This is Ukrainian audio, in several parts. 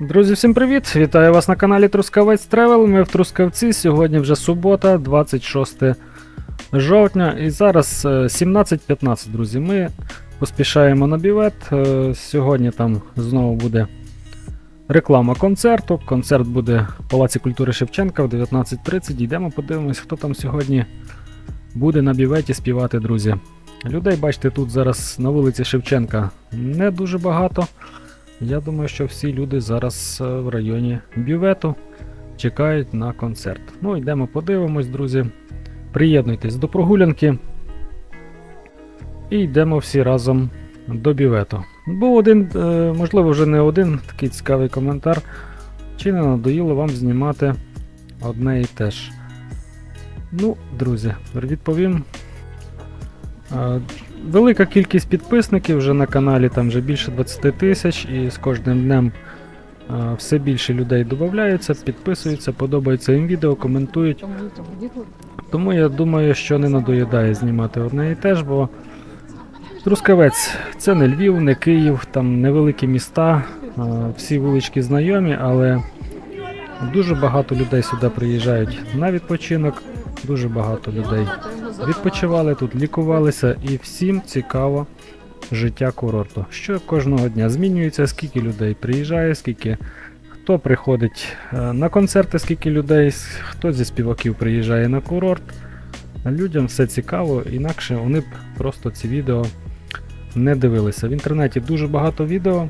Друзі, всім привіт! Вітаю вас на каналі Трускавець Тревел. Ми в Трускавці. Сьогодні вже субота, 26 жовтня. І зараз е, 17.15, друзі. Ми поспішаємо на бівет. Е, Сьогодні там знову буде реклама концерту. Концерт буде в Палаці культури Шевченка в 19.30. Йдемо, подивимось, хто там сьогодні буде на біветі співати, друзі. Людей, бачите, тут зараз на вулиці Шевченка не дуже багато. Я думаю, що всі люди зараз е, в районі бювету чекають на концерт. Ну, йдемо подивимось, друзі. Приєднуйтесь до прогулянки. І йдемо всі разом до бювету. Був один, е, можливо, вже не один такий цікавий коментар. Чи не надоїло вам знімати одне і те ж? Ну, друзі, відповім. Велика кількість підписників вже на каналі, там вже більше 20 тисяч, і з кожним днем все більше людей додаються, підписуються, подобається їм відео, коментують. Тому я думаю, що не надоїдає знімати одне і те ж, бо Трускавець це не Львів, не Київ, там невеликі міста, всі вулички знайомі, але дуже багато людей сюди приїжджають на відпочинок, дуже багато людей відпочивали тут, лікувалися, і всім цікаво життя курорту. Що кожного дня змінюється, скільки людей приїжджає, скільки хто приходить е, на концерти, скільки людей, хто зі співаків приїжджає на курорт. Людям все цікаво, інакше вони б просто ці відео не дивилися. В інтернеті дуже багато відео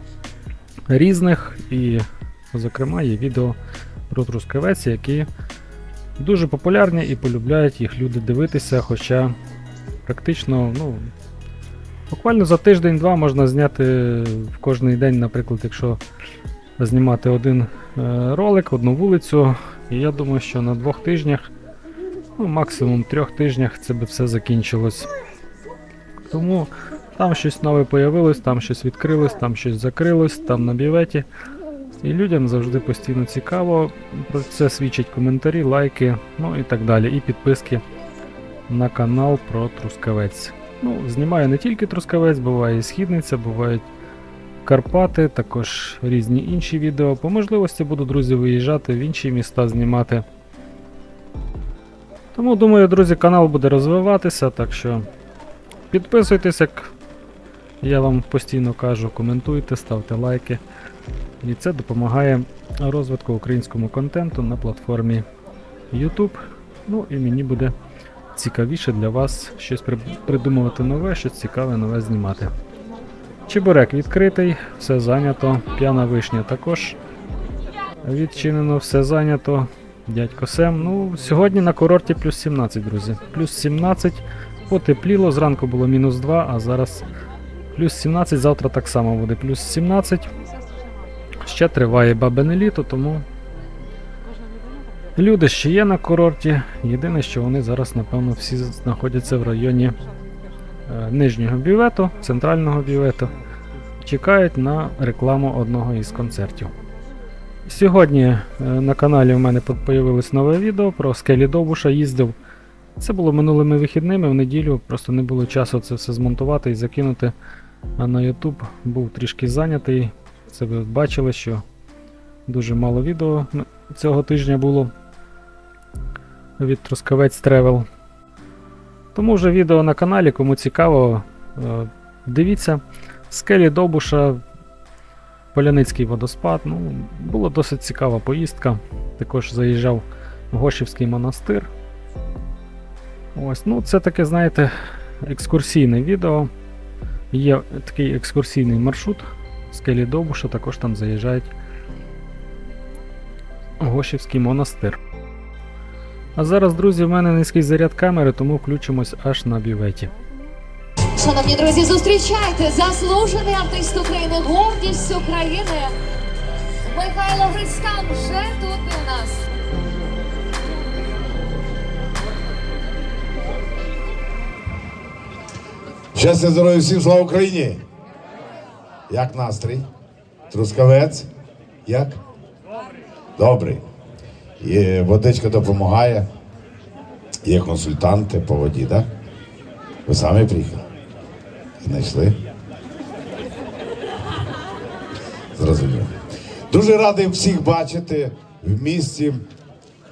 різних, і, зокрема, є відео про Трускавець, які дуже популярні і полюбляють їх люди дивитися, хоча практично, ну, буквально за тиждень-два можна зняти в кожний день, наприклад, якщо знімати один е, ролик, одну вулицю. І я думаю, що на двох тижнях, ну, максимум трьох тижнях це би все закінчилось. Тому там щось нове появилось, там щось відкрилось, там щось закрилось, там на біветі. І людям завжди постійно цікаво. Про це свідчать коментарі, лайки, ну і так далі. І підписки на канал про Трускавець. Ну, знімаю не тільки Трускавець, буває і Східниця, бувають Карпати, також різні інші відео. По можливості буду, друзі, виїжджати в інші міста знімати. Тому думаю, друзі, канал буде розвиватися, так що підписуйтесь, як я вам постійно кажу, коментуйте, ставте лайки. І це допомагає розвитку українському контенту на платформі YouTube. Ну і мені буде цікавіше для вас щось придумувати нове, щось цікаве нове знімати. Чебурек відкритий, все зайнято. П'яна вишня також відчинено, все зайнято. Дядько Сем. Ну, сьогодні на курорті плюс 17, друзі. Плюс 17, потепліло, зранку було мінус 2, а зараз плюс 17, завтра так само буде плюс 17. Ще триває бабине літо, тому люди ще є на курорті. Єдине, що вони зараз, напевно, всі знаходяться в районі е, нижнього бювету, центрального бювету. Чекають на рекламу одного із концертів. Сьогодні е, на каналі у мене появилось нове відео про скелі Довбуша. Їздив. Це було минулими вихідними в неділю, просто не було часу це все змонтувати і закинути. А на YouTube був трішки зайнятий. Це ви бачили, що дуже мало відео цього тижня було від Трускавець Travel. Тому вже відео на каналі, кому цікаво, е, дивіться. Скелі Довбуша, Поляницький водоспад. Ну, була досить цікава поїздка. Також заїжджав в Гошівський монастир. Ось, ну це таке, знаєте, екскурсійне відео. Є такий екскурсійний маршрут скелі Довбуша, також там заїжджають Гошівський монастир. А зараз, друзі, в мене низький заряд камери, тому включимось аж на бюветі. Шановні друзі, зустрічайте заслужений артист України, гордість України. Михайло Грицькан вже тут у нас. Щастя, здоров'я всім, слава Україні! Як настрій? Трускавець? Як? Добрий. Є, водичка допомагає. Є консультанти по воді, так? Ви самі приїхали? Знайшли? Зрозуміло. Дуже радий всіх бачити в місті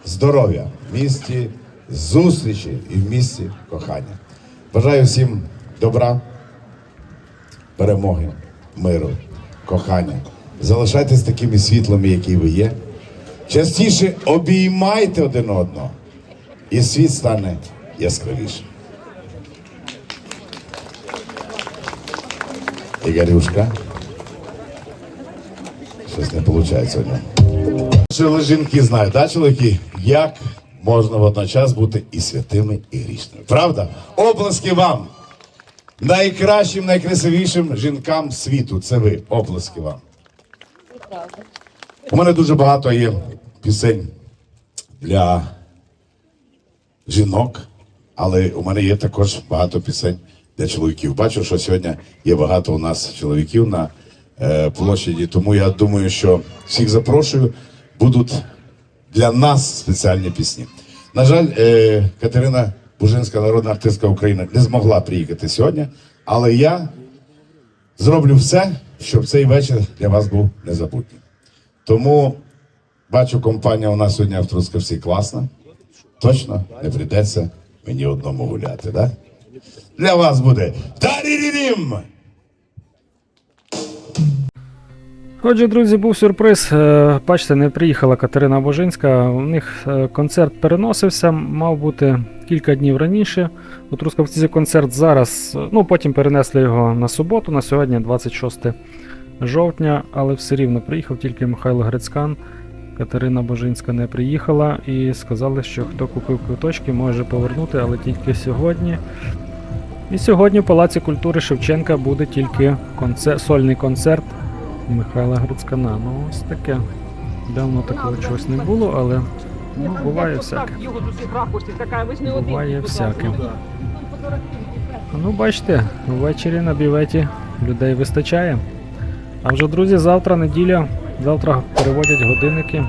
здоров'я, в місті зустрічі і в місті кохання. Бажаю всім добра, перемоги, миру, кохання. Залишайтесь такими світлими, які ви є. Частіше обіймайте один одного, і світ стане яскравішим. Ігорюшка. Щось не виходить. Що жінки знають, да, чоловіки, як можна водночас бути і святими, і грішними. Правда? Оплески вам! Найкращим, найкрасивішим жінкам світу. Це ви. Оплески вам. У мене дуже багато є пісень для жінок, але у мене є також багато пісень для чоловіків. Бачу, що сьогодні є багато у нас чоловіків на е, площаді, тому я думаю, що всіх запрошую. Будуть для нас спеціальні пісні. На жаль, е, Катерина Бужинська, народна артистка України, не змогла приїхати сьогодні, але я зроблю все, щоб цей вечір для вас був незабутнім. Тому бачу, компанія у нас сьогодні в Трускавці класна. Точно не прийдеться мені одному гуляти, да? Для вас буде Дарірірім! Отже, друзі, був сюрприз. Е, Бачите, не приїхала Катерина Божинська. У них е, концерт переносився, мав бути кілька днів раніше. У Трускавці концерт зараз. е, Ну, потім перенесли його на суботу, на сьогодні, 26 жовтня, але все рівно приїхав тільки Михайло Грицькан. Катерина Божинська не приїхала і сказали, що хто купив квиточки, може повернути, але тільки сьогодні. І сьогодні в Палаці культури Шевченка буде тільки концерт, сольний концерт Михайла Грицькана. Ну, ось таке. Давно такого чогось не було, але ну, буває всяке. Буває всяке. Ну, бачите, ввечері на біветі людей вистачає. А вже, друзі, завтра неділя, завтра переводять годинники.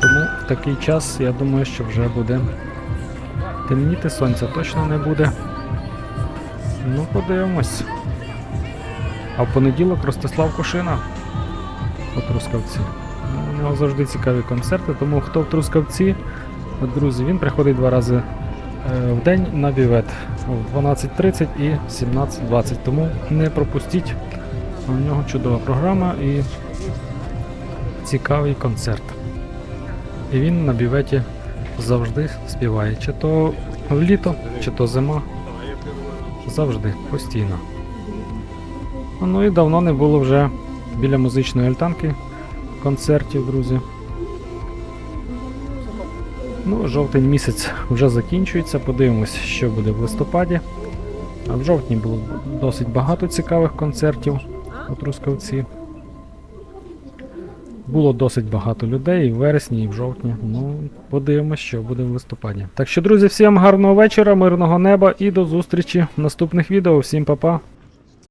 Тому в такий час, я думаю, що вже буде темніти, сонця точно не буде. Ну, подивимось. А в понеділок Ростислав Кошина у Трускавці. У нього завжди цікаві концерти, тому хто в Трускавці, друзі, він приходить два рази е, в день на бівет в 12.30 і 17.20. Тому не пропустіть. У нього чудова програма і цікавий концерт. І він на біветі завжди співає. Чи то в літо, чи то зима. Завжди, постійно. Ну і давно не було вже біля музичної альтанки концертів, друзі. Ну, жовтень місяць вже закінчується. Подивимось, що буде в листопаді. А в жовтні було досить багато цікавих концертів у Трускавці. Було досить багато людей і в вересні, і в жовтні. Ну, подивимось, що буде в листопаді. Так що, друзі, всім гарного вечора, мирного неба і до зустрічі в наступних відео. Всім па-па!